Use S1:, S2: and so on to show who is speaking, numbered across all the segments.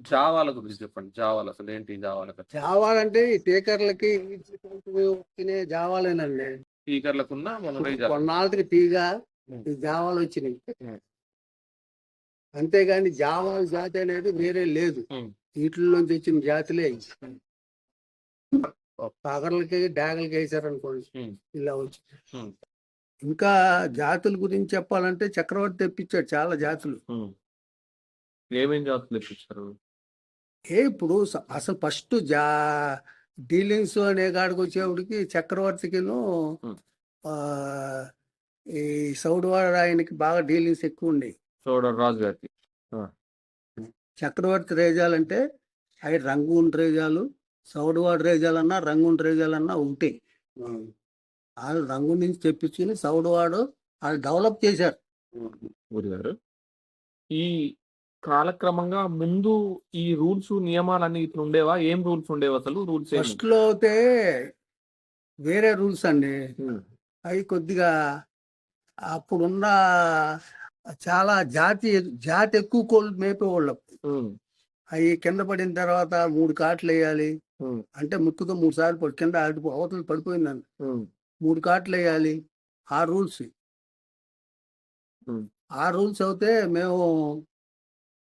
S1: జావాల గురించి చెప్పండి జావాలు అసలు ఏంటి జావాల కథ
S2: జావాలంటే ఈ టీకర్లకి తినే జావాలేనండి
S1: మన
S2: కొన్నాళ్ళకి టీగా. ఈ జావాలు వచ్చినాయి. అంతేగాని జావాల జాతి అనేది వేరే లేదు
S1: ఉం.
S2: వీటిలోంచి వచ్చిన జాతులే. పగర్లకి డాగలకి వేసారనుకోండి. ఇలా వచ్చి. ఇంకా జాతుల గురించి చెప్పాలంటే చక్రవర్తి తెప్పించాడు చాలా జాతులు
S1: ఏమేం జాతులు తెప్పించారు
S2: ఏ ఇప్పుడు స- అసలు ఫస్ట్ జా డీలింగ్స్ అనే కాడికి వచ్చేప్పటికి చక్రవర్తికిను ఈ సౌడివాడ ఆయనకి బాగా డీలింగ్స్ ఎక్కువ ఉండేవి
S1: చూడండి రాజు గారికి
S2: చక్రవర్తి రేజాలంటే అవి రంగూన్ రేజాలు సౌడివాడ రేజాలన్నా రంగూన్ రేజాలన్నా ఒకటి వాళ్ళు రంగు నుంచి తెప్పించుకుని సౌడివాడు వాళ్ళు డెవలప్ చేశారు.
S1: ఊరి గారు ఈ కాలక్రమంగా ముందు ఈ రూల్స్ నియమాలు అన్ని ఇట్లా ఉండేవా? ఏం రూల్స్ ఉండేవి అసలు? రూల్స్
S2: ఫస్ట్లో అయితే వేరే రూల్స్ అండి. అవి కొద్దిగా అప్పుడున్న చాలా జాతి జాతి ఎక్కువ కోళ్ళు మేపేవాళ్ళు. అవి కింద పడిన తర్వాత మూడు కాట్లు వేయాలి. అంటే ముత్తుగా మూడు సార్లు పడి కింద ఆడిపో అవతల పడిపోయిందండి మూడు కాట్లు వేయాలి. ఆ రూల్స్. ఆ రూల్స్ అయితే మేము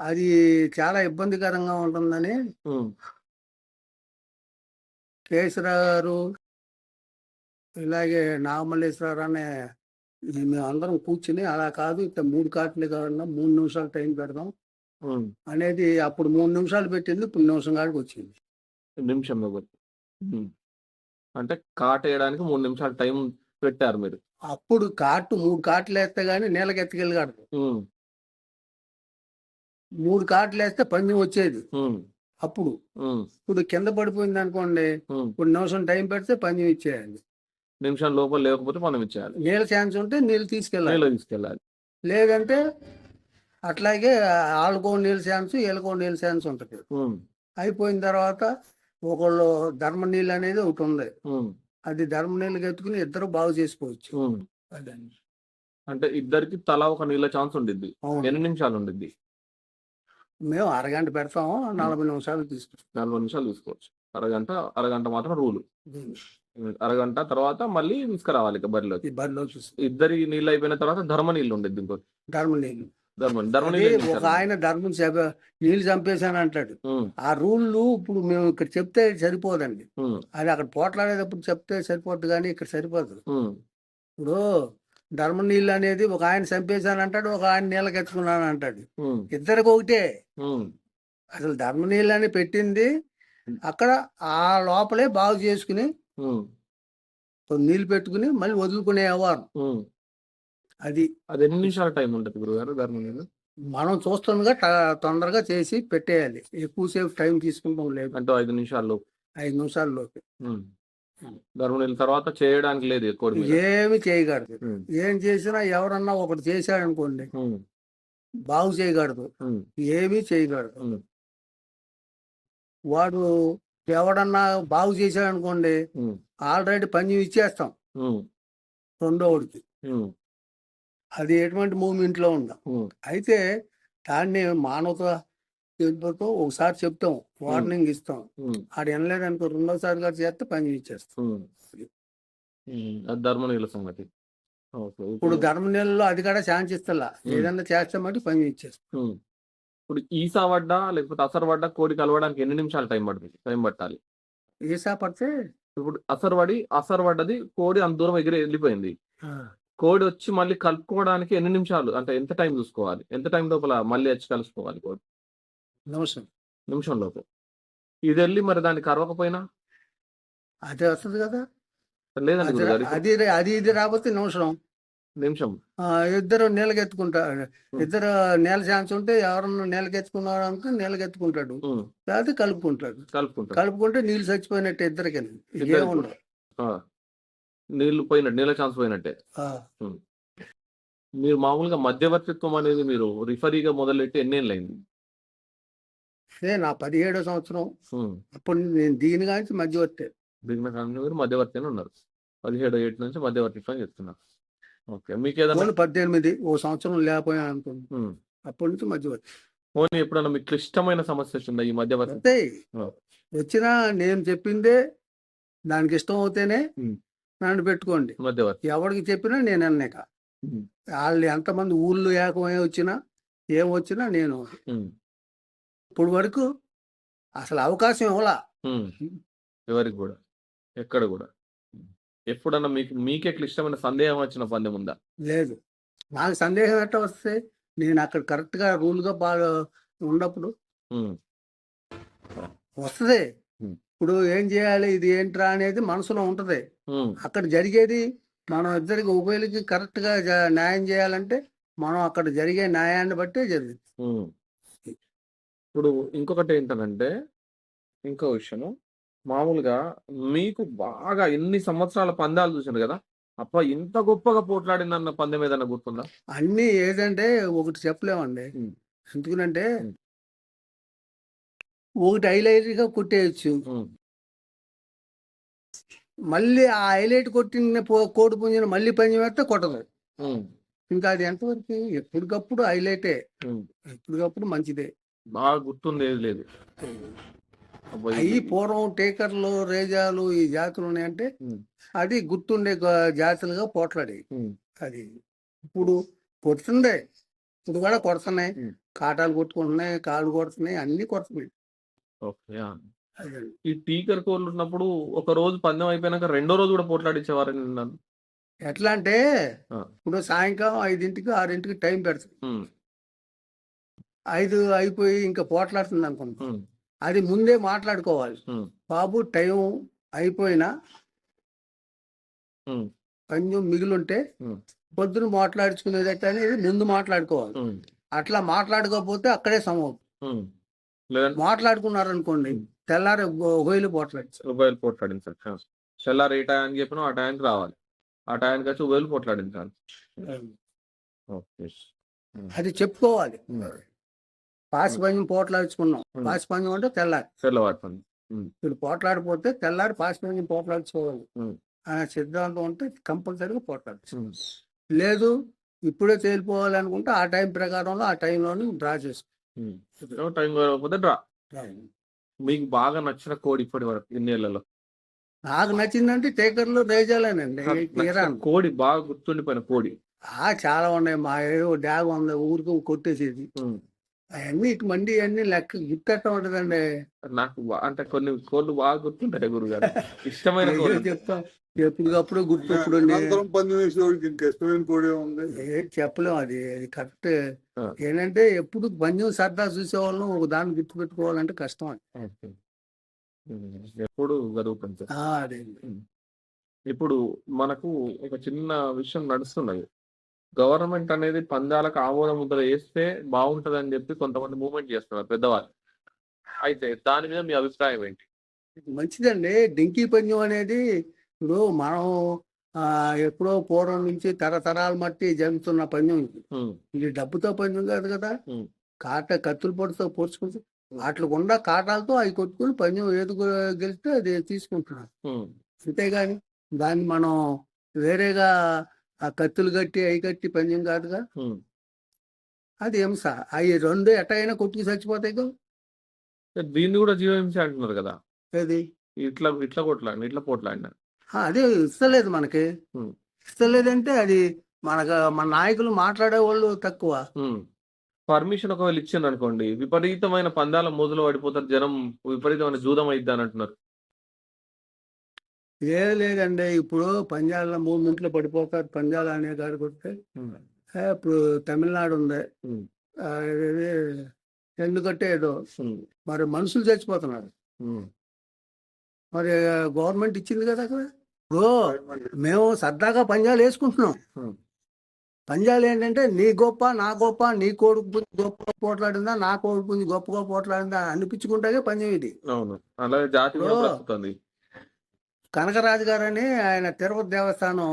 S2: అది చాలా ఇబ్బందికరంగా ఉంటుందని కేసీఆర్ గారు ఇలాగే నాగమల్లేశ్వరరావు అనే మేము అందరం కూర్చుని అలా కాదు ఇట్లా మూడు కాట్లు కావాలన్నా మూడు నిమిషాలు టైం పెడదాం అనేది అప్పుడు మూడు నిమిషాలు పెట్టింది ఇప్పుడు నిమిషం కాడికి వచ్చింది.
S1: నిమిషం అంటే కాట వేయడానికి మూడు నిమిషాలు టైం పెట్టారు మీరు.
S2: అప్పుడు కాటు మూడు కాట్లు వేస్తే గానీ నీళ్ళకి ఎత్తుకెళ్ళగాడు
S1: ఉమ్,
S2: మూడు కాట్లు వేస్తే పందెం వచ్చేది. అప్పుడు. ఇప్పుడు కింద పడిపోయింది అనుకోండి. ఇప్పుడు నిమిషం టైం పెడితే పందెం ఇచ్చేయాలి.
S1: నిమిషం లోపల లేకపోతే మనం ఇచ్చేయాలి.
S2: నీళ్ళ ఛాన్స్ ఉంటే నీళ్ళు తీసుకెళ్ళాలి.
S1: నీళ్ళు తీసుకెళ్ళాలి.
S2: లేదంటే అట్లాగే వాళ్ళకో నీళ్ళ ఛాన్స్ వీళ్ళకో నీళ్ళ ఛాన్స్ ఉంటుంది. అయిపోయిన తర్వాత ఒకళ్ళు ధర్మ నీళ్ళు అనేది ఒకటి ఉంది. అది ధర్మ నీళ్ళు ఎత్తుకుని ఇద్దరు బాగు చేసుకోవచ్చు.
S1: అంటే ఇద్దరికి తలా ఒక నీళ్ళ ఛాన్స్ ఉండిద్ది. ఎన్ని నిమిషాలు ఉండిద్ది?
S2: మేము అరగంట పెడతాము నలభై నిమిషాలు తీసుకుంటాం.
S1: నలభై నిమిషాలు తీసుకోవచ్చు. అరగంట అరగంట మాత్రం రూలు అరగంట తర్వాత మళ్ళీ తీసుకురావాలి ఇక బరిలోకి.
S2: ఈ బరిలో చూసి
S1: ఇద్దరి నీళ్ళు అయిపోయిన తర్వాత ధర్మ నీళ్ళు ఉండిద్ది ఇంకోటి
S2: ధర్మ నీళ్ళు.
S1: ధర్మ ధర్మ
S2: అది
S1: నీళ్ళు ఎన్ని
S2: ఒక? ఆయన ధర్మం చంప- నీళ్ళు చంపేశాను అంటాడు.
S1: ఉమ్,
S2: ఆ రూళ్ళు ఇప్పుడు మేము ఇక్కడ చెప్తే సరిపోదండి.
S1: ఉమ్,
S2: అది అక్కడ పోట్లాడేటప్పుడు చెప్తే సరిపోద్ది కానీ ఇక్కడ సరిపోదు.
S1: ఉమ్,
S2: ఇప్పుడు ధర్మ నీళ్ళు అనేది ఒక ఆయన చంపేశాను అంటాడు ఒక ఆయన నీళ్ళకి ఎత్తుకున్నాను అంటాడు ఇద్దరికి ఒకటే. అసలు ధర్మ నీళ్ళు అని పెట్టింది అక్కడ ఆ లోపలే బాగు చేసుకుని నీళ్ళు పెట్టుకుని మళ్ళీ వదులుకునే వ్యవహారం
S1: ఉమ్.
S2: అది.
S1: అది ఎన్ని నిమిషాల టైం ఉంటుంది గురుగారు ధర్మ నీళ్ళు?
S2: మనం చూస్తుండగా తొందరగా చేసి పెట్టేయాలి. ఎక్కువసేపు టైం తీసుకుంటాం లేదు.
S1: అంటే ఐదు నిమిషాల్లో
S2: ఐదు నిమిషాల్లోకి
S1: ఉమ్. ధర్మ తర్వాత చేయడానికి లేదు ఎక్కువ.
S2: ఏమి
S1: ఉమ్,
S2: ఏం చేసినా ఎవరన్నా ఒకటి చేశాడు అనుకోండి బాగు
S1: ఉమ్,
S2: ఏమీ
S1: ఉమ్,
S2: వాడు ఎవడన్నా బాగు చేశాడు అనుకోండి ఆల్రెడీ పందెం ఇచ్చేస్తాం. రెండోడికి అది ఎటువంటి మూమెంట్లో ఉందా అయితే దాన్ని మానవత తెలుపుతో ఒకసారి చెప్తాం వార్నింగ్ ఇస్తాం. ఆడు వినలేదు అనుకో రెండోసారి గారు చేస్తే పందెం ఇచ్చేస్తాం
S1: సంగతి.
S2: ఇప్పుడు ధర్మ నెలలో అది కూడా ఛాన్స్ ఇస్తలా? ఏదన్నా చేస్తామంటే పందెం ఇచ్చేస్తాం.
S1: ఇప్పుడు ఈసా పడ్డా లేకపోతే అసర్ పడ్డా కోడి కలవడానికి ఎన్ని నిమిషాలు టైం పడుతుంది? టైం పట్టాలి.
S2: ఈసా పడితే?
S1: ఇప్పుడు అసర్ పడి అసర్ పడ్డది కోడి అంత దూరం ఎగిరి వెళ్ళిపోయింది. కోడి వచ్చి మళ్ళీ కలుపుకోవడానికి ఎన్ని నిమిషాలు? అంటే ఎంత టైం చూసుకోవాలి? ఎంత టైం లోపల మళ్ళీ వచ్చి కలుసుకోవాలి కోడి?
S2: నిమిషం.
S1: నిమిషం లోపు. ఇది వెళ్ళి మరి దాన్ని కరవకపోయినా
S2: అదే వస్తుంది కదా.
S1: లేదండి
S2: అది
S1: గురుగారు
S2: అది అది ఇది రాకపోతే నిమిషం.
S1: నిమిషం.
S2: ఆ, ఇద్దరు నీళ్ళకెత్తుకుంటారు ఇద్దరు నేల ఛాన్స్ ఉంటే ఎవరన్నా నీళ్ళకెత్తుకున్నారు అనుకో నీళ్ళకెత్తుకుంటాడు
S1: ఉమ్,
S2: లేకపోతే కలుపుకుంటాడు.
S1: కలుపుకుంటాం
S2: కలుపుకుంటే నీళ్ళు చచ్చిపోయినట్టు ఇద్దరికి
S1: ఇద్దరికి
S2: ఏముండదు.
S1: ఆ. నీళ్ళు పోయినట్టు నీళ్ళ ఛాన్స్ పోయినట్టే.
S2: ఆ,
S1: మీరు మామూలుగా మధ్యవర్తిత్వం అనేది మీరు రిఫరీగా మొదలెట్టి ఎన్నేళ్ళు అయింది
S2: ఇదే నా పదిహేడో సంవత్సరం. అప్పుడు నేను దీని కానీ మధ్యవర్తి.
S1: కారణం మీరు మధ్యవర్తి ఉన్నారు. పదిహేడు ఏడు నుంచి మధ్యవర్తిత్వం చేస్తున్నారు. ఓకే మీకు ఏదైనా
S2: పద్దెనిమిది ఓ సంవత్సరం లేకపోయాను అనుకోండి. అప్పటి నుంచి మధ్యవర్తి.
S1: పోనీ ఎప్పుడన్నా మీకు క్లిష్టమైన సమస్య వచ్చిందా ఈ మధ్య వరకు
S2: వస్తాయి
S1: ఆ.
S2: వచ్చినా నేను చెప్పిందే దానికి ఇష్టం అవుతేనే. నన్ను పెట్టుకోండి.
S1: మధ్య వరకు
S2: ఎవరికి చెప్పినా నేను అన్నాక. వాళ్ళు ఎంతమంది ఊళ్ళు ఏకమై వచ్చినా ఏం వచ్చినా నేను. ఇప్పుడు వరకు అసలు అవకాశం ఇవ్వలా.
S1: ఎవరికి కూడా ఎక్కడ కూడా ఎప్పుడన్నా మీకు మీకే క్లిష్టమైన సందేహం వచ్చిన పందెం ఉందా
S2: లేదు నాకు సందేహం ఎట్లా వస్తే నేను అక్కడ కరెక్ట్గా రూల్గా బాగా ఉన్నప్పుడు. వస్తుంది. ఇప్పుడు ఏం చేయాలి ఇది ఏంట్రా అనేది మనసులో ఉంటది. అక్కడ జరిగేది మనం ఇద్దరికి ఉభయలకి కరెక్ట్గా న్యాయం చేయాలంటే మనం అక్కడ జరిగే న్యాయాన్ని బట్టే జరుగుతుంది.
S1: ఇప్పుడు ఇంకొకటి ఏంటనంటే ఇంకో విషయం మామూలుగా మీకు బాగా ఎన్ని సంవత్సరాల పందాలు చూసారు కదా అప్ప ఇంత గొప్పగా పోట్లాడిందన్న పందెం ఏదన్నా గుర్తుందా
S2: అన్ని ఏదంటే ఒకటి చెప్పలేమండి. ఎందుకంటే
S1: Hmm.
S2: ఒకటి హైలైట్గా కొట్టేయచ్చు
S1: ఉమ్.
S2: మళ్ళీ ఆ హైలైట్ కొట్టిన పో- కోడి పుంజిన మళ్ళీ వేస్తే కొట్టదు. ఇంకా అది ఎంతవరకు ఎప్పటికప్పుడు హైలైటే. ఎప్పటికప్పుడు మంచిదే
S1: బాగా గుర్తుంది ఏది లేదు
S2: అవి పూర్వం టేకర్లు రేజాలు ఈ జాతులు ఉన్నాయంటే. అది గుర్తుండే జాతులుగా పోట్లాడి
S1: ఉమ్.
S2: అది ఇప్పుడు కొడుతుండే ఇప్పుడు కూడా కొడుతున్నాయి. కాటాలు కొట్టుకుంటున్నాయి కాళ్ళు కొడుతున్నాయి అన్ని కొడుతున్నాయి.
S1: ఈ టీకర్ కోళ్ళు ఉన్నప్పుడు ఒక రోజు పందెం అయిపోయినాక రెండో రోజు కూడా పోట్లాడించేవారని విన్నాను
S2: ఎట్లా అంటే. ఇప్పుడు సాయంకాలం ఐదింటికి ఆరింటికి టైం పెడుతుంది. ఐదు అయిపోయి ఇంకా పోట్లాడుతుంది అనుకుంటా
S1: ఉమ్.
S2: అది ముందే మాట్లాడుకోవాలి. బాబు టైం అయిపోయినా. కొంచెం మిగిలింటే. పొద్దున మాట్లాడుకునేదట అనేది ముందు మాట్లాడుకోవాలి. అట్లా మాట్లాడుకోకపోతే అక్కడే సమం
S1: ఉమ్. లేదంటే
S2: మాట్లాడుకున్నారనుకోండి తెల్లారి గొయ్యలు పోట్లాడు
S1: మొబైల్ పోట్లాడించాలి. తెల్లారి ఏ టయానికి చెప్పినా ఆ టయానికి రావాలి ఆ టయానికి వచ్చి మొబైల్ పోట్లాడించాలి ఓకే
S2: అది చెప్పుకోవాలి
S1: ఉమ్.
S2: పాసి పంచం పోట్లాడుచుకున్నాం
S1: ఉమ్.
S2: పాసి పంచం అంటే తెల్లారి.
S1: తెల్లవారి
S2: ఇప్పుడు పోట్లాడిపోతే తెల్లారి పాసి పంచం పోట్లాడుకోవాలి
S1: ఉమ్.
S2: ఆ సిద్ధాంతం ఉంటే కంపల్సరీగా పోట్లాడచ్చు
S1: ఉమ్.
S2: లేదు ఇప్పుడే తేలిపోవాలి అనుకుంటే ఆ టైం ప్రకారంలో ఆ టైంలోని డ్రా చేసుకో.
S1: Time draw. మీకు బాగా నచ్చిన కోడి ఇప్పటి వరకు ఇన్నేళ్ళలో?
S2: నాకు నచ్చిందంటే టేకర్లు రేజాలేనండి ఇరాన్.
S1: కోడి బాగా గుర్తుండిపోయిన కోడి.
S2: ఆ చాలా ఉన్నాయి. మా డ్యాగ్ ఉంది ఊరికి కొట్టేసేది. అవన్నీ ఇటు మండి అన్ని లెక్క గుర్తెట్టం ఉంటదండి.
S1: నాకు అంటే కొన్ని కోళ్ళు బాగా గుర్తుంటాయి గురుగారు. ఇష్టమైన
S2: చెప్తాం. ఎప్పటికప్పుడు గుర్తు ఇప్పుడు
S3: అనంతరం పందెం వేసేవాడికి ఇంకా ఇష్టమైన కోడి ఉంది
S2: ఏం చెప్పలేం అది అది కరెక్ట్. ఏంటంటే ఎప్పుడు పంజం సరదా చూసేవాళ్ళం ఒక దాన్ని గుర్తు పెట్టుకోవాలంటే కష్టం అది.
S1: ఎప్పుడు జరుగుతుంది? ఇప్పుడు మనకు ఒక చిన్న విషయం నడుస్తున్నది. గవర్నమెంట్ అనేది పందాలకు ఆమోద ముద్ర వేస్తే బాగుంటది అని చెప్పి కొంతమంది మూవ్మెంట్ చేస్తున్నారు పెద్దవాళ్ళు. అయితే దాని మీద మీ అభిప్రాయం ఏంటి?
S2: మంచిదండి. డింకీ పంజం అనేది ఇప్పుడు మనం ఎప్పుడో పూర్వం నుంచి తరతరాల మట్టి జరుగుతున్న పంజం ఇది. డబ్బుతో పంజం కాదు కదా. కాట కత్తుల పొడితో పొడుచుకుంటూ వాటికి ఉన్న కాటాలతో అవి కొట్టుకుని పంజం ఏది గెలిస్తే అది తీసుకుంటున్నారు. అంతేగాని దాన్ని మనం వేరేగా ఆ కత్తులు కట్టి అవి కట్టి పంజం కాదుగా. అది హింస అవి రెండు ఎట్టయినా కొట్టుకు చచ్చిపోతాయి.
S1: దీన్ని కూడా జీవహింస అంటున్నారు కదా?
S2: ఏది?
S1: ఇట్లా ఇట్లా కొట్లాడిన ఇట్లా పోట్లాడిన?
S2: అదే ఇస్తలేదు మనకి. ఇస్తలేదంటే అది మనకు మన నాయకులు మాట్లాడే వాళ్ళు తక్కువ
S1: పర్మిషన్ ఒకవేళ ఇచ్చింది అనుకోండి విపరీతమైన పందాల మొదలు పడిపోతారు జనం విపరీతమైన జూదం అయిద్ది అని అంటున్నారు.
S2: ఏం లేదండి. ఇప్పుడు పంజాబ్లో మూడు మింట్లో పడిపోతారు పంజాబ్ అనే వస్తే ఏ, ఇప్పుడు తమిళనాడు ఉంది. ఎందుకంటే ఏదో మరి మనుషులు చచ్చిపోతున్నారు. మరి గవర్నమెంట్ ఇచ్చింది కదా అక్కడ? ఇప్పుడు మేము సరదాగా పంజాలు వేసుకుంటున్నాం. పంజాలు ఏంటంటే నీ గొప్ప నా గొప్ప నీ కొడుకు పుంజి గొప్పగా పోట్లాడిందా నా కొడుకు పుంజి గొప్పగా పోట్లాడిందా అనిపించుకుంటే పంజం ఇది.
S1: అవును. అలాగే జాతి
S2: కనకరాజు గారు అని ఆయన తిరుపతి దేవస్థానం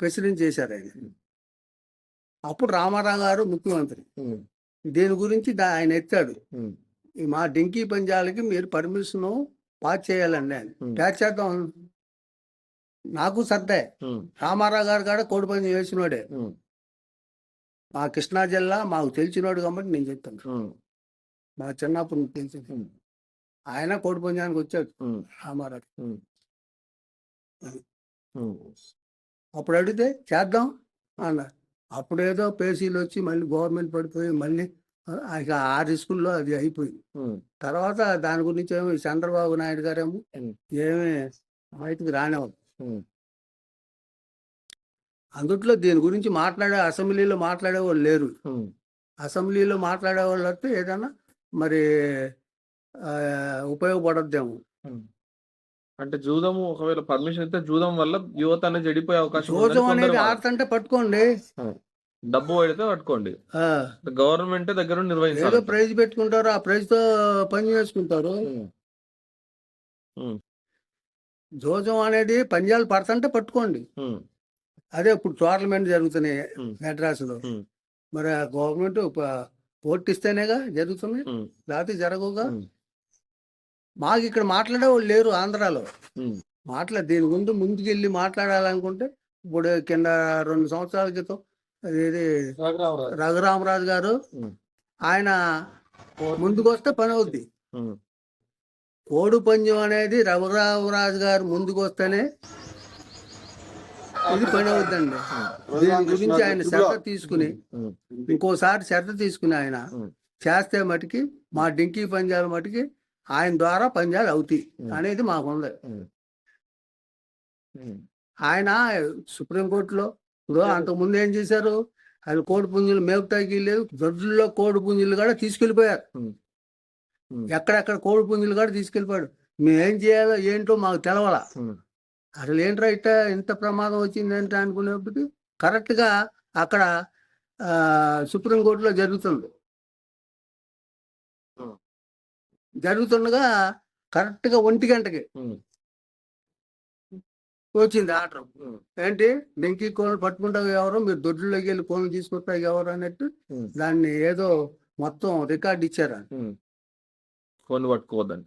S2: ప్రెసిడెంట్ చేశారు ఆయన. అప్పుడు రామారావు గారు ముఖ్యమంత్రి. దీని గురించి ఆయన ఎత్తాడు. మా డింకీ పంజాలకి మీరు పర్మిషన్ పాస్ చేయాలండి ఆయన. ప్యాచ్ చేద్దాం. నాకు సర్దే రామారావు గారు కూడా కోడి పందెం వేసినోడే.
S1: ఉమ్,
S2: మా కృష్ణా జిల్లా మాకు తెలిసినోడు కాబట్టి నేను చెప్తాను. మా చిన్నప్పుడు తెలిసి. ఆయన కోడి పుంజానికి వచ్చాడు. రామారావు. అప్పుడు అడిగితే చేద్దాం అన్నారు అప్పుడు ఏదో పేసీలు వచ్చి మళ్ళీ గవర్నమెంట్ పడిపోయి మళ్ళీ ఆ, ఇక ఆ రిస్కుల్లో అది అయిపోయింది. తర్వాత దాని గురించి ఏమో చంద్రబాబు నాయుడు గారేమో. ఏమి బయటకు రానివ్వదు. అందుట్లో దీని గురించి మాట్లాడే అసెంబ్లీలో మాట్లాడే వాళ్ళు లేరు. అసెంబ్లీలో మాట్లాడే వాళ్ళు వస్తే ఏదన్నా మరి ఉపయోగపడద్దేమో.
S1: అంటే జూదము ఒకవేళ పర్మిషన్ ఇస్తే జూదం వల్ల యువత అనేది చెడిపోయే అవకాశం ఉందని కొందరు
S2: అనేది. ఆడుతుంటే పట్టుకోండి.
S1: డబ్బు పెడితే పట్టుకోండి.
S2: ఆ,
S1: గవర్నమెంట్ దగ్గర నుండి
S2: ఏదో
S1: నిర్వహించాలి
S2: ప్రైజ్ పెట్టుకుంటారు ఆ ప్రైజ్తో పని చేసుకుంటారు. జోజం అనేది పంజాలు పడుతుంటే పట్టుకోండి. అదే ఇప్పుడు టోర్నమెంట్ జరుగుతున్నాయి
S1: ఉమ్.
S2: మెడ్రాసులో.
S1: ఉమ్.
S2: మరి ఆ గవర్నమెంట్ పోర్ట్ ఇస్తేనేగా జరుగుతున్నాయి? లేకపోతే జరగవుగా? మాకు ఇక్కడ మాట్లాడే వాళ్ళు లేరు ఆంధ్రాలో. మాట్లా దీని ముందు ముందుకెళ్ళి మాట్లాడాలనుకుంటే ఇప్పుడు కింద రెండు సంవత్సరాల క్రితం ఇది రఘురామరాజు. గారు. ఆయన ముందుకు వస్తే పని అవుద్ది. కోడి పంజం అనేది రఘురామరాజు గారు ముందుకు వస్తేనే ఇది పని అవుద్దండి. దీని గురించి ఆయన శ్రద్ధ తీసుకుని ఇంకోసారి శ్రద్ధ తీసుకుని ఆయన. చేస్తే మటుకి మా డింకీ పంజాలు మటుకి ఆయన ద్వారా పంజాలు అవుతాయి. అనేది మాకుంది. ఆయన సుప్రీంకోర్టులో ఇప్పుడు అంతకుముందు ఏం చేశారు? ఆయన కోడి పుంజులు మేపుతాకి లేదు. దొడ్లలో కోడి పుంజులు కూడా.
S1: ఉమ్.
S2: ఎక్కడెక్కడ కోడి పుంజులు కూడా తీసుకెళ్ళిపోయాడు మేము ఏం చేయాలో ఏంటో మాకు తెలవాల. అసలు ఏంట్రా ఇట్ట ఇంత ప్రమాదం వచ్చిందంటే అనుకునేప్పటికి కరెక్ట్గా అక్కడ సుప్రీంకోర్టులో జరుగుతుంది. జరుగుతుండగా కరెక్ట్గా ఒంటి గంటకి వచ్చింది ఆర్డర్. ఏంటి? డెంకీ కోళ్ళు పట్టుకుంటావు ఎవరు? మీరు దొడ్లోకి వెళ్ళి కోళ్ళు తీసుకొస్తావు ఎవరు అన్నట్టు దాన్ని ఏదో మొత్తం రికార్డ్ ఇచ్చారు
S1: ఫోన్ పట్టుకోవద్దని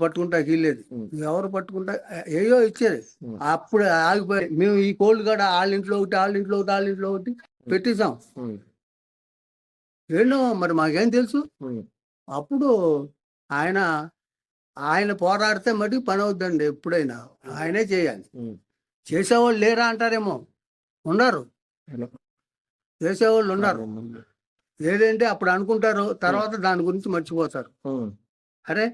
S2: పట్టుకుంటాకి వెళ్ళేది
S1: ఉమ్.
S2: ఎవరు పట్టుకుంటా? ఏయో ఇచ్చేది
S1: ఉమ్.
S2: అప్పుడు ఆగిపోయి మేము ఈ కోళ్ళు కూడా వాళ్ళ ఇంట్లో ఒకటి వాళ్ళ ఇంట్లో ఒకటి వాళ్ళ ఇంట్లో ఒకటి పెట్టేసాం. ఏంటో మరి మాకేం తెలుసు. అప్పుడు ఆయన ఆయన పోరాడితే మటుకు పని అవుద్దండి ఎప్పుడైనా ఆయనే చేయాలి. చేసేవాళ్ళు లేరా అంటారేమో? ఉన్నారు? చేసేవాళ్ళు ఉన్నారు ఏదేంటి అప్పుడు అనుకుంటారు తర్వాత దాని గురించి మర్చిపోతారు. అరే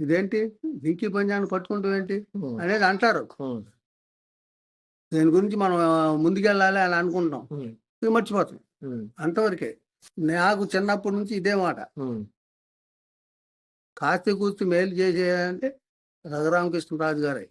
S2: ఇదేంటి? డింకీ పంజాన్ని పట్టుకుంటాం ఏంటి. అనేది అంటారు. దీని గురించి మనం ముందుకెళ్ళాలి అని అనుకుంటాం మర్చిపోతాం. అంతవరకే. నాకు చిన్నప్పటి నుంచి ఇదే మాట. కాస్త కూర్చి మేలు చేసేదంటే రఘురామకృష్ణరాజు గారే